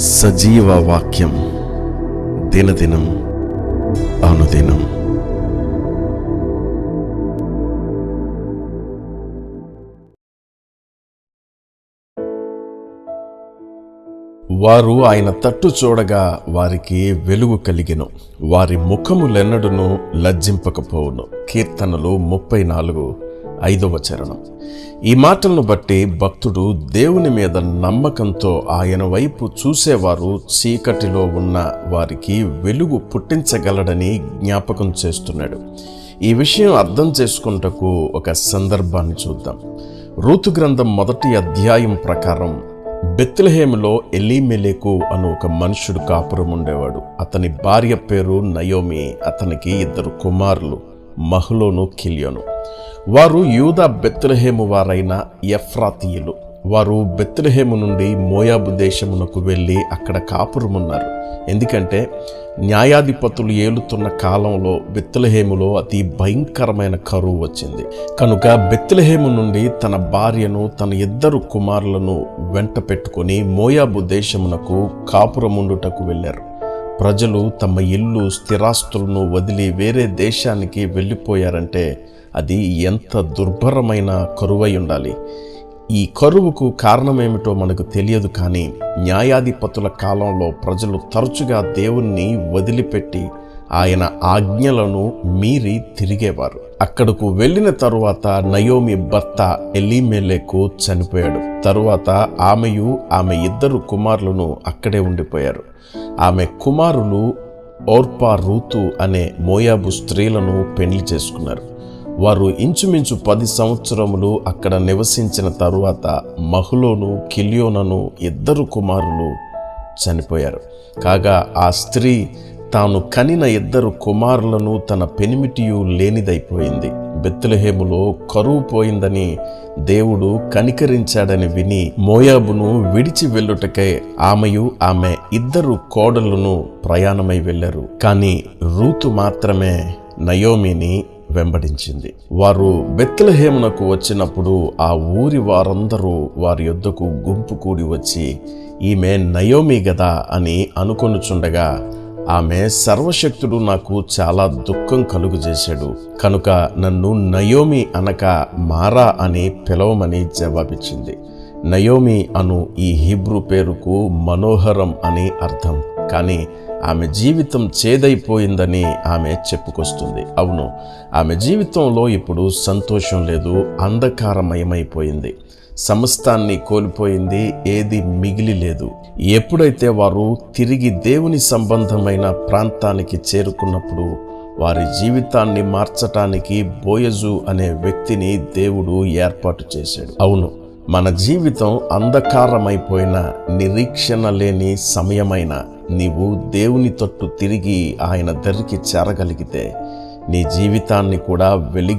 సజీవ వాక్యం దినదినం అనుదినం. వారు ఆయన తట్టు చూడగా వారికి వెలుగు కలిగెను. వారి ముఖములెన్నడును లజ్జింపకపోవును. కీర్తనలు ముప్పై నాలుగు ఐదవ చరణం. ఈ మాటలను బట్టి భక్తుడు దేవుని మీద నమ్మకంతో ఆయన వైపు చూసేవారు చీకటిలో ఉన్న వారికి వెలుగు పుట్టించగలడని జ్ఞాపకం చేస్తున్నాడు. ఈ విషయం అర్థం చేసుకుంటకు ఒక సందర్భాన్ని చూద్దాం. రూతు గ్రంథం మొదటి అధ్యాయం ప్రకారం బెత్లహేములో ఎలీమెలేకు అను ఒక మనుషుడు కాపురం ఉండేవాడు. అతని భార్య పేరు నయోమి అతనికి ఇద్దరు కుమారులు మహులోను కిలియోను. వారు యూదా బెత్లహేము వారైన ఎఫ్రాతీయులు. వారు బెత్లహేము నుండి మోయాబు దేశమునకు వెళ్ళి అక్కడ కాపురమున్నారు. ఎందుకంటే న్యాయాధిపతులు ఏలుతున్న కాలంలో బెత్లహేములో అతి భయంకరమైన కరువు వచ్చింది. కనుక బెత్లహేము నుండి తన భార్యను తన ఇద్దరు కుమారులను వెంట పెట్టుకుని మోయాబు దేశమునకు కాపురముండుటకు వెళ్ళారు. ప్రజలు తమ ఇల్లు స్థిరాస్తులను వదిలి వేరే దేశానికి వెళ్ళిపోయారంటే అది ఎంత దుర్భరమైన కరువై ఉండాలి. ఈ కరువుకు కారణమేమిటో మనకు తెలియదు కానీ న్యాయాధిపతుల కాలంలో ప్రజలు తరచుగా దేవుణ్ణి వదిలిపెట్టి ఆయన ఆజ్ఞలను మీరి తిరిగేవారు. అక్కడకు వెళ్ళిన తరువాత నయోమి భర్త ఎలీమెలేకు చనిపోయాడు. తరువాత ఆమెయు ఆమె ఇద్దరు కుమారులను అక్కడే ఉండిపోయారు. ఆమె కుమారులు ఓర్పా రూతు అనే మోయాబు స్త్రీలను పెళ్ళి చేసుకున్నారు. వారు ఇంచుమించు పది సంవత్సరములు అక్కడ నివసించిన తరువాత మహులోను కిలియోనను ఇద్దరు కుమారులు చనిపోయారు. కాగా ఆ స్త్రీ తాను కనిన ఇద్దరు కుమారులను తన పెనిమిటియు లేనిదైపోయింది. బెత్తులహేములో కరువు పోయిందని దేవుడు కనికరించాడని విని మోయాబును విడిచి వెళ్ళుటకై ఆమెయు ఆమె ఇద్దరు కోడలను ప్రయాణమై వెళ్ళారు. కానీ రూతు మాత్రమే నయోమిని వెంబడించింది. వారు బెత్లహేమునకు వచ్చినప్పుడు ఆ ఊరి వారందరూ వారి యొద్దకు గుంపు కూడి వచ్చి ఈమె నయోమి గదా అని అనుకొనుచుండగా ఆమె సర్వశక్తుడు నాకు చాలా దుఃఖం కలుగజేశాడు. కనుక నన్ను నయోమి అనక మారా అని పిలవమని జవాబిచ్చింది. నయోమి అను ఈ హిబ్రూ పేరుకు మనోహరం అని అర్థం. కానీ ఆమె జీవితం చేదైపోయిందని ఆమె చెప్పుకొస్తుంది. అవును ఆమె జీవితంలో ఇప్పుడు సంతోషం లేదు అంధకారమయమైపోయింది. సమస్తాన్ని కోల్పోయింది ఏది మిగిలి లేదు. ఎప్పుడైతే వారు తిరిగి దేవుని సంబంధమైన ప్రాంతానికి చేరుకున్నప్పుడు వారి జీవితాన్ని మార్చటానికి బోయజు అనే వ్యక్తిని దేవుడు ఏర్పాటు చేశాడు. అవును మన జీవితం అంధకారమైపోయిన నిరీక్షణ లేని సమయమైన నీవు దేవుని తట్టు తిరిగి ఆయన దరికి చేరగలిగితే నీ జీవితాన్ని కూడా వెలిగి